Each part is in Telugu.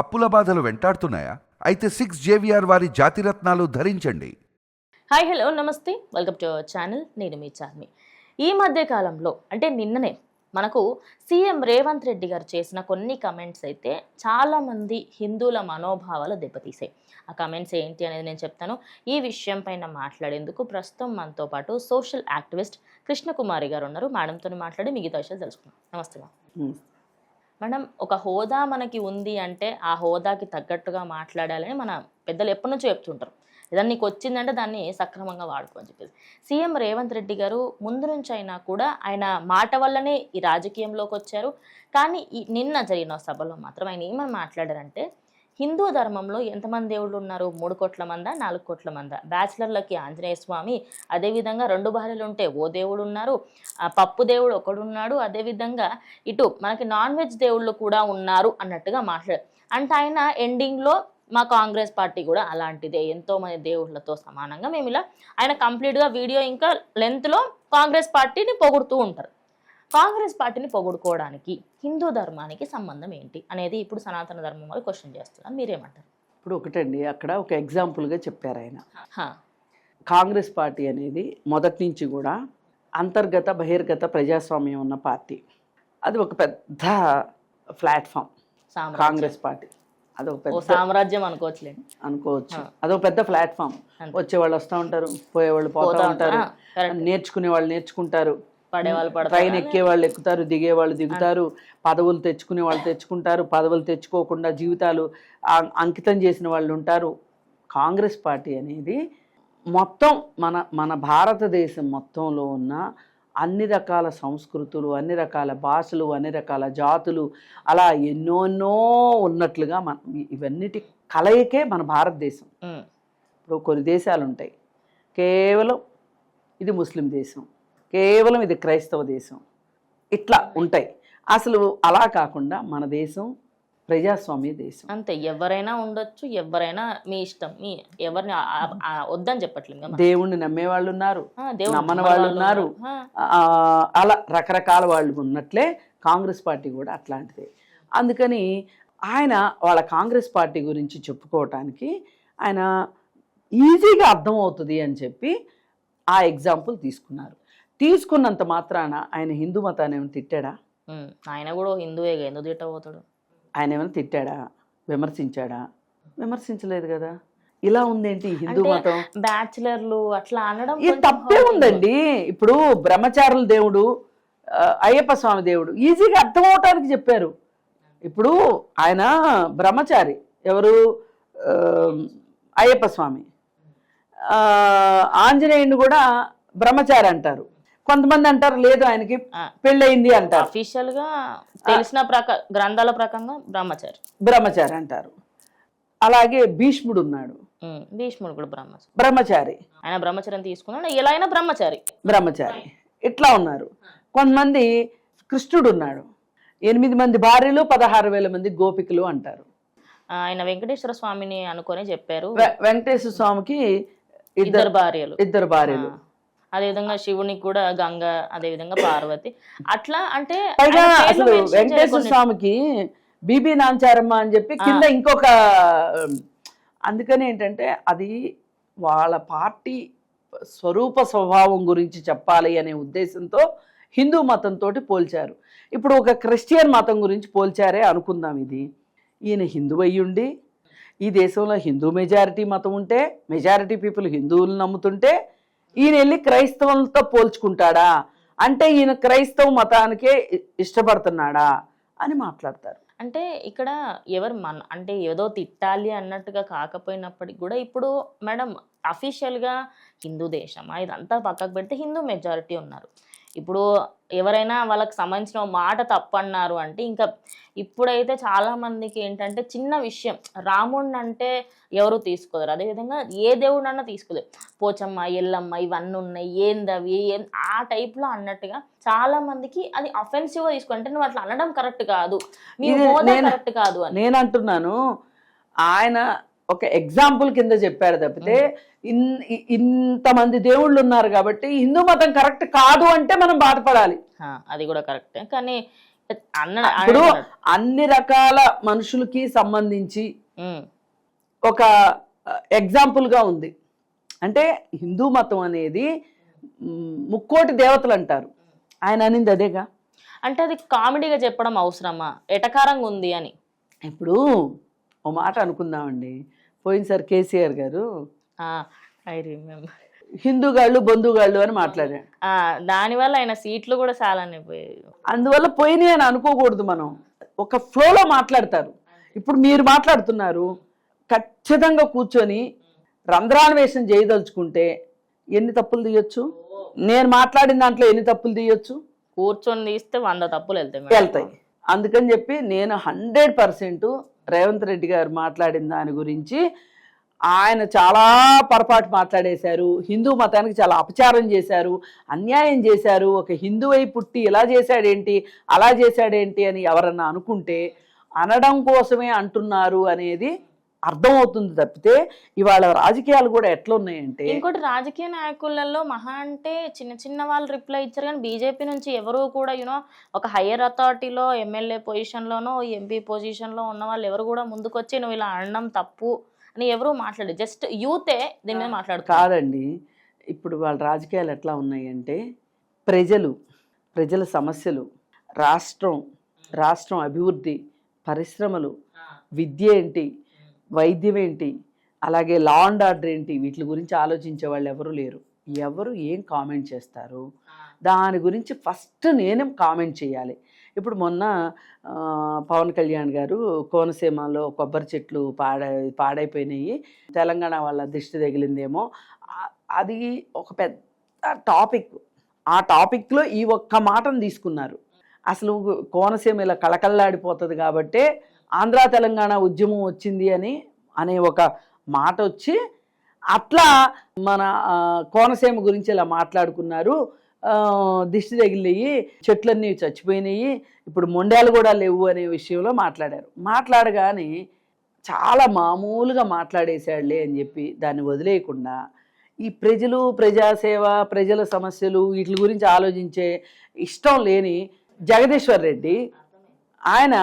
అప్పుల బాధలు వెంటాడుతున్నాయా? అయితే సిక్స్ జేవిఆర్ వారి జాతిరత్నాలు ధరించండి. హాయ్ హలో నమస్తే. Welcome to our channel. నేను మీ చార్మి. ఈ మధ్య కాలంలో అంటే నిన్ననే మనకు సీఎం రేవంత్ రెడ్డి గారు చేసిన కొన్ని కమెంట్స్ అయితే చాలామంది హిందువుల మనోభావాలు దెబ్బతీసాయి. ఆ కమెంట్స్ ఏంటి అనేది నేను చెప్తాను. ఈ విషయం పైన మాట్లాడేందుకు ప్రస్తుతం మనతో పాటు సోషల్ యాక్టివిస్ట్ కృష్ణకుమారి గారు ఉన్నారు. మేడంతో మాట్లాడి మిగతా విషయాలు తెలుసుకుందాం. నమస్తే మ్యామ్ మనం ఒక హోదా మనకి ఉంది అంటే ఆ హోదాకి తగ్గట్టుగా మాట్లాడాలని మన పెద్దలు ఎప్పటి నుంచో చెప్తుంటారు. ఏదన్నా నీకు వచ్చిందంటే దాన్ని సక్రమంగా వాడుకో అని చెప్పేసి. సీఎం రేవంత్ రెడ్డి గారు ముందు నుంచి అయినా కూడా ఆయన మాట వల్లనే ఈ రాజకీయంలోకి వచ్చారు. కానీ ఈ నిన్న జరిగిన సభలో మాత్రం ఆయన ఏమని మాట్లాడారంటే హిందూ ధర్మంలో ఎంతమంది దేవుళ్ళు ఉన్నారు మూడు కోట్ల మంద నాలుగు కోట్ల మంద. బ్యాచిలర్లకి ఆంజనేయ స్వామి అదేవిధంగా రెండు భార్యలు ఉంటే ఓ దేవుడు ఉన్నారు ఆ పప్పు దేవుడు ఒకడు ఉన్నాడు అదేవిధంగా ఇటు మనకి నాన్ వెజ్ దేవుళ్ళు కూడా ఉన్నారు అన్నట్టుగా మాట్లాడారు అంటే ఆయన ఎండింగ్లో మా కాంగ్రెస్ పార్టీ కూడా అలాంటిదే. ఎంతో మంది దేవుళ్ళతో సమానంగా మేము ఇలా ఆయన కంప్లీట్గా వీడియో ఇంకా లెంత్లో కాంగ్రెస్ పార్టీని పొగుడుతూ ఉంటారు. కాంగ్రెస్ పార్టీని పొగుడుకోవడానికి హిందూ ధర్మానికి సంబంధం ఏంటి అనేది ఇప్పుడు సనాతన ధర్మం వాళ్ళు క్వశ్చన్ చేస్తున్నారు. మీరేమంటారు? ఇప్పుడు ఒకటండి అక్కడ ఒక ఎగ్జాంపుల్గా చెప్పారు ఆయన. కాంగ్రెస్ పార్టీ అనేది మొదటి నుంచి కూడా అంతర్గత బహిర్గత ప్రజాస్వామ్యం ఉన్న పార్టీ. అది ఒక పెద్ద ప్లాట్ఫామ్. కాంగ్రెస్ పార్టీ. అదొక పెద్ద సామ్రాజ్యం అనుకోవచ్చులేండి. అనుకోవచ్చు. అదొక పెద్ద ప్లాట్ఫామ్. వచ్చేవాళ్ళు వస్తూ ఉంటారు పోయేవాళ్ళు పోతూ పోతా ఉంటారు. నేర్చుకునే వాళ్ళు నేర్చుకుంటారు. పడేవాళ్ళు పడతారు ఎక్కే వాళ్ళు ఎక్కుతారు దిగే వాళ్ళు దిగుతారు పదవులు తెచ్చుకునే వాళ్ళు తెచ్చుకుంటారు పదవులు తెచ్చుకోకుండా జీవితాలు అంకితం చేసిన వాళ్ళు ఉంటారు. కాంగ్రెస్ పార్టీ అనేది మొత్తం మన మన భారతదేశం మొత్తంలో ఉన్న అన్ని రకాల సంస్కృతులు అన్ని రకాల భాషలు అన్ని రకాల జాతులు అలా ఎన్నోన్నో ఉన్నట్లుగా మన ఇవన్నిటి కలయికే మన భారతదేశం. ఇప్పుడు కొన్ని దేశాలు ఉంటాయి కేవలం ఇది ముస్లిం దేశం. కేవలం ఇది క్రైస్తవ దేశం. ఇట్లా ఉంటాయి. అసలు అలా కాకుండా మన దేశం ప్రజాస్వామ్య దేశం. అంతే. ఎవరైనా ఉండొచ్చు ఎవరైనా మీ ఇష్టం. మీ ఎవరిని వద్దని చెప్పట్లేదు. దేవుణ్ణి నమ్మే వాళ్ళు ఉన్నారు నమ్మని వాళ్ళు ఉన్నారు. అలా రకరకాల వాళ్ళు ఉన్నట్లే కాంగ్రెస్ పార్టీ కూడా అట్లాంటిదే. అందుకని ఆయన వాళ్ళ కాంగ్రెస్ పార్టీ గురించి చెప్పుకోవటానికి ఆయన ఈజీగా అర్థమవుతుంది అని చెప్పి ఆ ఎగ్జాంపుల్ తీసుకున్నారు. తీసుకున్నంత మాత్రాన ఆయన హిందూ మతాన్ని ఏమైనా తిట్టాడా? ఆయన కూడా హిందువే ఎందుకు తిట్టబోతాడు? ఆయన ఏమైనా తిట్టాడా? విమర్శించాడా? విమర్శించలేదు కదా. ఇలా ఉందేంటి హిందూ మతం? బ్యాచిలర్లు అట్లా అనడం ఇది తప్పే. ఉందండి. ఇప్పుడు బ్రహ్మచారుల దేవుడు అయ్యప్ప స్వామి దేవుడు ఈజీగా అర్థం అవటానికి చెప్పారు. ఇప్పుడు ఆయన బ్రహ్మచారి ఎవరు? అయ్యప్ప స్వామి. ఆంజనేయుని కూడా బ్రహ్మచారి అంటారు. కొంతమంది అంటారు లేదు ఆయనకి. పెళ్ళయింది అంటారు. అఫీషియల్గా తెలిసిన ప్రక గ్రంథాల ప్రకారంగా బ్రహ్మచారి. బ్రహ్మచారి అంటారు. అలాగే భీష్ముడు ఉన్నాడు. భీష్ముడు కూడా బ్రహ్మచారి. బ్రహ్మచారి. ఆయన బ్రహ్మచర్యం తీసుకున్నాడు. ఎలా అయినా బ్రహ్మచారి. బ్రహ్మచారి. ఇట్లా ఉన్నారు. కొంతమంది కృష్ణుడు ఉన్నాడు. ఎనిమిది మంది భార్యలు పదహారు వేల మంది గోపికలు అంటారు. ఆయన వెంకటేశ్వర స్వామిని అనుకొని చెప్పారు. వెంకటేశ్వర స్వామికి ఇద్దరు భార్యలు. ఇద్దరు భార్యలు. అదేవిధంగా శివునికి కూడా గంగ అదేవిధంగా పార్వతి. అట్లా అంటే పైగా అసలు వెంకటేశ్వర స్వామికి బీబీ నాంచారమ్మ అని చెప్పి కింద ఇంకొక అందుకని ఏంటంటే అది వాళ్ళ పార్టీ స్వరూప స్వభావం గురించి చెప్పాలి అనే ఉద్దేశంతో హిందూ మతంతో పోల్చారు. ఇప్పుడు ఒక క్రిస్టియన్ మతం గురించి పోల్చారే అనుకుందాం ఇది. ఈయన హిందూ అయ్యుండి ఈ దేశంలో హిందూ మెజారిటీ మతం ఉంటే మెజారిటీ పీపుల్ హిందువులు నమ్ముతుంటే ఈయన వెళ్ళి క్రైస్తవులతో పోల్చుకుంటాడా? అంటే ఈయన క్రైస్తవ మతానికే ఇష్టపడుతున్నాడా? అని మాట్లాడతారు. అంటే ఇక్కడ ఎవరు మన అంటే ఏదో తిట్టాలి అన్నట్టుగా కాకపోయినప్పటికి కూడా ఇప్పుడు మేడం అఫీషియల్గా హిందూ దేశమా? ఇదంతా పక్కకు పెడితే హిందూ మెజారిటీ ఉన్నారు. ఇప్పుడు ఎవరైనా వాళ్ళకి సంబంధించిన మాట తప్పన్నారు అంటే ఇంకా ఇప్పుడైతే చాలా మందికి ఏంటంటే చిన్న విషయం రాముడిని అంటే ఎవరు తీసుకోలేరు. అదేవిధంగా ఏ దేవుడినన్నా తీసుకోలేరు. పోచమ్మ ఎల్లమ్మ ఇవన్నీ ఉన్నాయి ఏందవి ఏం ఆ టైప్లో అన్నట్టుగా చాలా మందికి అది అఫెన్సివ్గా తీసుకుంటే నువ్వు అట్లా అనడం కరెక్ట్ కాదు. కరెక్ట్ కాదు అని. నేను అంటున్నాను ఆయన ఒక ఎగ్జాంపుల్ కింద చెప్పాడు తప్పితే ఇన్ ఇంతమంది దేవుళ్ళు ఉన్నారు కాబట్టి హిందూ మతం కరెక్ట్ కాదు అంటే మనం బాధపడాలి. అది కూడా కరెక్టే. కానీ అన్నాడు. అన్ని రకాల మనుషులకి సంబంధించి ఒక ఎగ్జాంపుల్గా ఉంది. అంటే హిందూ మతం అనేది ముక్కోటి దేవతలు అంటారు. ఆయన అనింది అదేగా? అంటే అది కామెడీగా చెప్పడం అవసరమా? ఎటకారంగా ఉంది అని. ఇప్పుడు ఓ మాట అనుకుందామండి. పోయినసారి కేసీఆర్ గారు ఐ రిమెంబర్. హిందూగాళ్ళు బంధుగాళ్ళు అని మాట్లాడాడు దానివల్ల ఆయన సీట్లు కూడా చాలానే పోయాయి. అందువల్ల పోయినాయి అని అనుకోకూడదు మనం. ఒక ఫ్లోలో మాట్లాడతారు. ఇప్పుడు మీరు మాట్లాడుతున్నారు ఖచ్చితంగా కూర్చొని రంధ్రాన్వేషణ చేయదలుచుకుంటే ఎన్ని తప్పులు తీయొచ్చు? నేను మాట్లాడిన దాంట్లో ఎన్ని తప్పులు తీయొచ్చు? కూర్చొని తీస్తే వంద తప్పులు వెళ్తాయి. వెళ్తాయి. అందుకని చెప్పి నేను హండ్రెడ్ పర్సెంట్ రేవంత్ రెడ్డి గారు మాట్లాడిన దాని గురించి ఆయన చాలా పొరపాటు మాట్లాడేశారు. హిందూ మతానికి చాలా అపచారం చేశారు. అన్యాయం చేశారు. ఒక హిందువై పుట్టి ఇలా చేశాడేంటి? అలా చేశాడేంటి అని ఎవరన్నా అనుకుంటే అనడం కోసమే అంటున్నారు అనేది అర్థమవుతుంది తప్పితే ఇవాళ రాజకీయాలు కూడా ఎట్లున్నాయంటే ఇంకోటి రాజకీయ నాయకులలో మహా అంటే చిన్న చిన్న వాళ్ళు రిప్లై ఇచ్చారు కానీ బీజేపీ నుంచి ఎవరు కూడా యూనో ఒక హయ్యర్ అథారిటీలో ఎమ్మెల్యే పొజిషన్లోనో ఎంపీ పొజిషన్లో ఉన్న వాళ్ళు ఎవరు కూడా ముందుకొచ్చి నువ్వు ఇలా అనడం తప్పు అని ఎవరు మాట్లాడు జస్ట్ యూతే దీని మీద మాట్లాడుతారు కాదండి. ఇప్పుడు వాళ్ళ రాజకీయాలు ఎట్లా ఉన్నాయంటే ప్రజలు ప్రజల సమస్యలు రాష్ట్రం రాష్ట్రం అభివృద్ధి పరిశ్రమలు విద్య ఏంటి వైద్యం ఏంటి? అలాగే లా అండ్ ఆర్డర్ ఏంటి? వీటి గురించి ఆలోచించే వాళ్ళు ఎవరు లేరు. ఎవరు ఏం కామెంట్ చేస్తారు? దాని గురించి ఫస్ట్ నేనే కామెంట్ చేయాలి. ఇప్పుడు మొన్న పవన్ కళ్యాణ్ గారు కోనసీమలో కొబ్బరి చెట్లు పాడై పాడైపోయినాయి. తెలంగాణ వాళ్ళ దిష్టి తగిలిందేమో. అది ఒక పెద్ద టాపిక్. ఆ టాపిక్లో ఈ ఒక్క మాటను తీసుకున్నారు. అసలు కోనసీమ ఇలా కళకళలాడిపోతుంది కాబట్టే ఆంధ్ర తెలంగాణ ఉద్యమం వచ్చింది అని అనే ఒక మాట వచ్చి అట్లా మన కోనసీమ గురించి ఇలా మాట్లాడుకున్నారు. దిష్టి తగిలినవి చెట్లన్నీ చచ్చిపోయినాయి ఇప్పుడు మొండాలు కూడా లేవు అనే విషయంలో మాట్లాడారు. మాట్లాడగానే చాలా మామూలుగా మాట్లాడేశాడులే అని చెప్పి దాన్ని వదిలేయకుండా ఈ ప్రజలు ప్రజాసేవ ప్రజల సమస్యలు వీటి గురించి ఆలోచించే ఇష్టం లేని జగదీశ్వర్ రెడ్డి ఆయన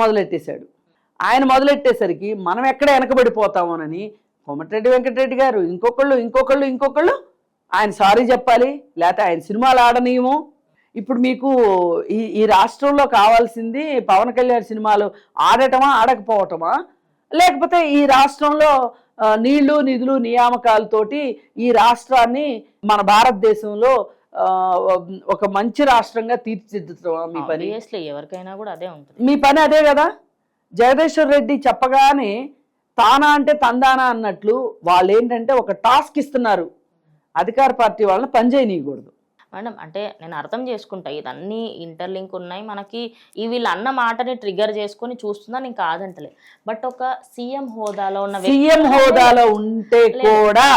మొదలెట్టేశాడు. ఆయన మొదలెట్టేసరికి మనం ఎక్కడ వెనకబడిపోతామోనని కోమటిరెడ్డి వెంకటరెడ్డి గారు ఇంకొకళ్ళు ఇంకొకళ్ళు ఇంకొకళ్ళు ఆయన సారీ చెప్పాలి లేకపోతే ఆయన సినిమాలు ఆడనీయము. ఇప్పుడు మీకు ఈ ఈ రాష్ట్రంలో కావాల్సింది పవన్ కళ్యాణ్ సినిమాలు ఆడటమా ఆడకపోవటమా? లేకపోతే ఈ రాష్ట్రంలో నీళ్ళు నిధులు నియామకాలతోటి ఈ రాష్ట్రాన్ని మన భారతదేశంలో ఒక మంచి రాష్ట్రంగా తీర్చిదిద్దటమా మీ పని. ఆబ్వియస్లీ ఎవరికైనా కూడా అదే ఉంటుంది. మీ పని అదే కదా? జగదీశ్వర్ రెడ్డి చెప్పగానే తానా అంటే తందానా అన్నట్లు వాళ్ళు ఏంటంటే ఒక టాస్క్ ఇస్తున్నారు. అధికార పార్టీ వాళ్ళని పనిచేయనీయకూడదు. మేడం అంటే నేను అర్థం చేసుకుంటా ఇదన్నీ ఇంటర్లింక్ ఉన్నాయి. మనకి ఈ వీళ్ళు అన్న మాటని ట్రిగర్ చేసుకొని చూస్తున్నా నేను కాదంటలే. బట్ ఒక సీఎం హోదాలో ఉన్న సీఎం హోదాలో ఉంటే కూడా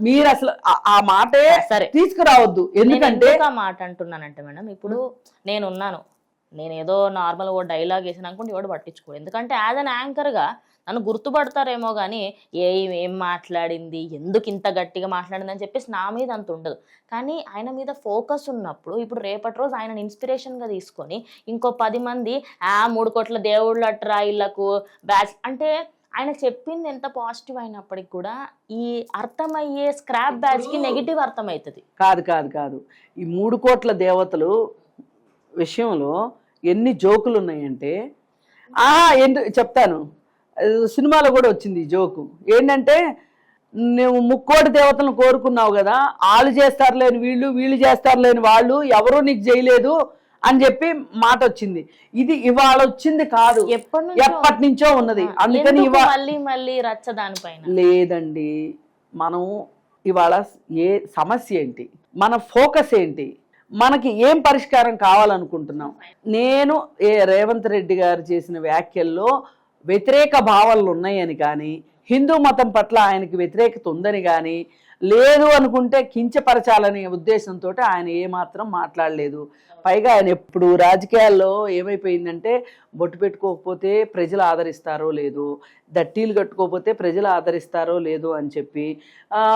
మీరు అసలు ఆ- మాటే సరే. తీసుకురావద్దు. ఎందుకంటే మాట అంటున్నానంటే మేడం ఇప్పుడు నేను ఉన్నాను నేను ఏదో నార్మల్ ఓ డైలాగ్ వేసాను అనుకుంటే ఎవడు పట్టించుకో ఎందుకంటే యాజ్ అన్ యాంకర్గా నన్ను గుర్తుపడతారేమో కానీ ఏ ఏం మాట్లాడింది ఎందుకు ఇంత గట్టిగా మాట్లాడింది అని చెప్పేసి నా మీద అంత ఉండదు. కానీ ఆయన మీద ఫోకస్ ఉన్నప్పుడు ఇప్పుడు రేపటి రోజు ఆయన ఇన్స్పిరేషన్గా తీసుకొని ఇంకో పది మంది ఆ మూడు కోట్ల దేవుళ్ళ అట్రా ఇళ్ళకు బ్యాచ్ అంటే ఆయన చెప్పింది ఎంత పాజిటివ్ అయినప్పటికి కూడా ఈ అర్థమయ్యే స్క్రాప్ బ్యాచ్కి నెగిటివ్ అర్థమవుతుంది. కాదు కాదు కాదు. ఈ మూడు కోట్ల దేవతలు విషయంలో ఎన్ని జోకులు ఉన్నాయంటే ఆ ఎందు చెప్తాను. సినిమాలో కూడా వచ్చింది ఈ జోకు. ఏంటంటే నువ్వు ముక్కోటి దేవతలను కోరుకున్నావు కదా వాళ్ళు చేస్తారు లేని వీళ్ళు వీళ్ళు చేస్తారు లేని వాళ్ళు ఎవరూ నీకు చేయలేదు అని చెప్పి మాట వచ్చింది. ఇది ఇవాళ వచ్చింది కాదు. ఎప్పటి నుంచో? ఉన్నది. అందుకని మళ్ళీ మళ్ళీ రచ్చ దానిపైన? లేదండి. మనం ఇవాళ ఏ సమస్య ఏంటి? మన ఫోకస్ ఏంటి? మనకి ఏం పరిష్కారం కావాలనుకుంటున్నాం? నేను ఏ రేవంత్ రెడ్డి గారు చేసిన వ్యాఖ్యల్లో వ్యతిరేక భావాలు ఉన్నాయని కానీ హిందూ మతం పట్ల ఆయనకి వ్యతిరేకత ఉందని కానీ లేదు అనుకుంటే కించపరచాలనే ఉద్దేశంతో ఆయన ఏమాత్రం మాట్లాడలేదు. పైగా ఆయన ఎప్పుడు రాజకీయాల్లో ఏమైపోయిందంటే బొట్టు పెట్టుకోకపోతే ప్రజలు ఆదరిస్తారో లేదు దట్టీలు కట్టుకోకపోతే ప్రజలు ఆదరిస్తారో లేదో అని చెప్పి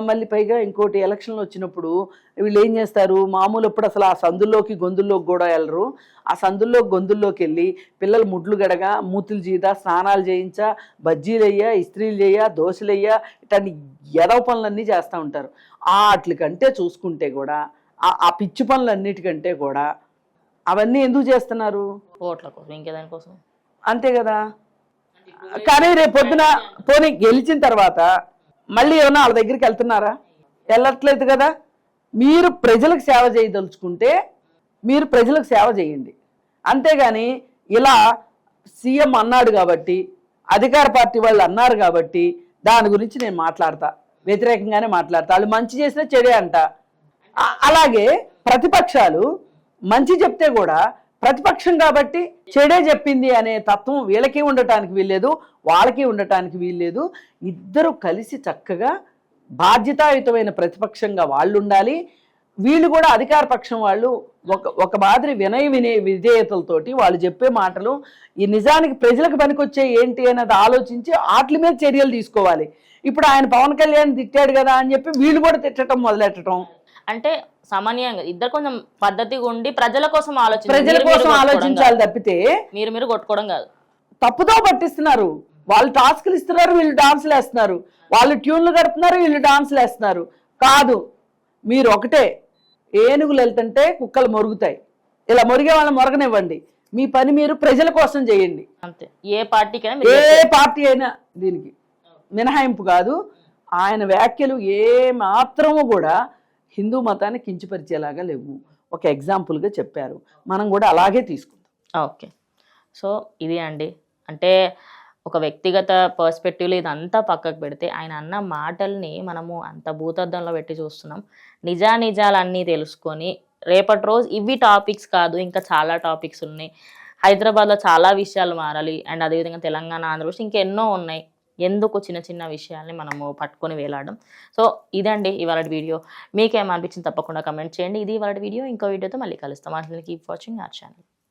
మళ్ళీ పైగా ఇంకోటి ఎలక్షన్లు వచ్చినప్పుడు వీళ్ళు ఏం చేస్తారు? మామూలు ఎప్పుడు అసలు ఆ సందుల్లోకి గొంతుల్లోకి కూడా వెళ్ళరు. ఆ సందుల్లో గొంతుల్లోకి వెళ్ళి పిల్లలు ముడ్లు గడగా మూతులు చీదా స్నానాలు చేయించా బజ్జీలు అయ్యా ఇస్త్రీలు చెయ్యా దోశలు అయ్యా ఇట్లాంటి ఎదవ పనులన్నీ చేస్తూ ఉంటారు. వాటికంటే చూసుకుంటే కూడా ఆ- ఆ పిచ్చి పనులన్నిటికంటే కూడా అవన్నీ ఎందుకు చేస్తున్నారు? ఓట్ల కోసం ఇంకేదానికోసం అంతే కదా. కానీ రేపు పొద్దున పోనీ గెలిచిన తర్వాత మళ్ళీ ఏమన్నా వాళ్ళ దగ్గరికి వెళ్తున్నారా? వెళ్ళట్లేదు కదా. మీరు ప్రజలకు సేవ చేయదలుచుకుంటే మీరు ప్రజలకు సేవ చేయండి. అంతేగాని ఇలా సీఎం అన్నాడు కాబట్టి అధికార పార్టీ వాళ్ళు అన్నారు కాబట్టి దాని గురించి నేను మాట్లాడతా. వ్యతిరేకంగానే మాట్లాడతా. వాళ్ళు మంచి చేసినా చెడే అంట. అలాగే ప్రతిపక్షాలు మంచి చెప్తే కూడా ప్రతిపక్షం కాబట్టి చెడే చెప్పింది అనే తత్వం వీళ్ళకి ఉండటానికి వీల్లేదు వాళ్ళకి ఉండటానికి వీల్లేదు. ఇద్దరు కలిసి చక్కగా బాధ్యతాయుతమైన ప్రతిపక్షంగా వాళ్ళు ఉండాలి వీళ్ళు కూడా అధికార పక్షం వాళ్ళు ఒక ఒక మాదిరి వినయ వినయ విధేయతలతోటి వాళ్ళు చెప్పే మాటలు ఈ నిజానికి ప్రజలకు పనికొచ్చే ఏంటి అన్నది ఆలోచించి వాటి మీద చర్యలు తీసుకోవాలి. ఇప్పుడు ఆయన పవన్ కళ్యాణ్ తిట్టాడు కదా అని చెప్పి వీళ్ళు కూడా తిట్టడం మొదలెట్టడం అంటే సామాన్యంగా ఇద్దరు కొంచెం పద్ధతిగా ఉండి ప్రజల కోసం ఆలోచించాలి ప్రజల కోసం ఆలోచించాలి. తప్పితే మీరు మీరు కొట్టుకోవడం కాదు. తప్పుతో పట్టిస్తున్నారు. వాళ్ళు టాస్క్లు ఇస్తున్నారు వీళ్ళు డాన్సులు వేస్తున్నారు వాళ్ళు ట్యూన్లు కడుతున్నారు వీళ్ళు డాన్సులు వేస్తున్నారు కాదు మీరు ఒకటే ఏనుగులు వెళ్తుంటే కుక్కలు మొరుగుతాయి. ఇలా మొరిగే వాళ్ళని మొరగనివ్వండి. మీ పని మీరు ప్రజల కోసం చేయండి. అంతే. ఏ పార్టీకైనా ఏ పార్టీ అయినా దీనికి మినహాయింపు కాదు. ఆయన వ్యాఖ్యలు ఏ మాత్రము కూడా హిందూ మతాన్ని కించపరిచేలాగా లేవు. ఒక ఎగ్జాంపుల్గా చెప్పారు. మనం కూడా అలాగే తీసుకుందాం. ఓకే. సో ఇది అండి. అంటే ఒక వ్యక్తిగత పర్స్పెక్టివ్లో ఇదంతా పక్కకు పెడితే ఆయన అన్న మాటల్ని మనము అంత భూతద్దంలో పెట్టి చూస్తున్నాం. నిజానిజాలన్నీ తెలుసుకొని రేపటి రోజు ఇవి టాపిక్స్ కాదు ఇంకా చాలా టాపిక్స్ ఉన్నాయి. హైదరాబాద్లో చాలా విషయాలు మారాలి. అండ్ అదేవిధంగా తెలంగాణ ఆంధ్రప్రదేశ్ ఇంకెన్నో ఉన్నాయి. ఎందుకు చిన్న చిన్న విషయాల్ని మనము పట్టుకొని వేలాడడం. సో ఇదండి ఇవాళ వీడియో. మీకేమనిపించింది తప్పకుండా కమెంట్ చేయండి. ఇది ఇవాళ వీడియో. ఇంకో వీడియోతో మళ్ళీ కలుస్తాం. అట్లా కీప్ వాచింగ్ ఆర్ ఛానల్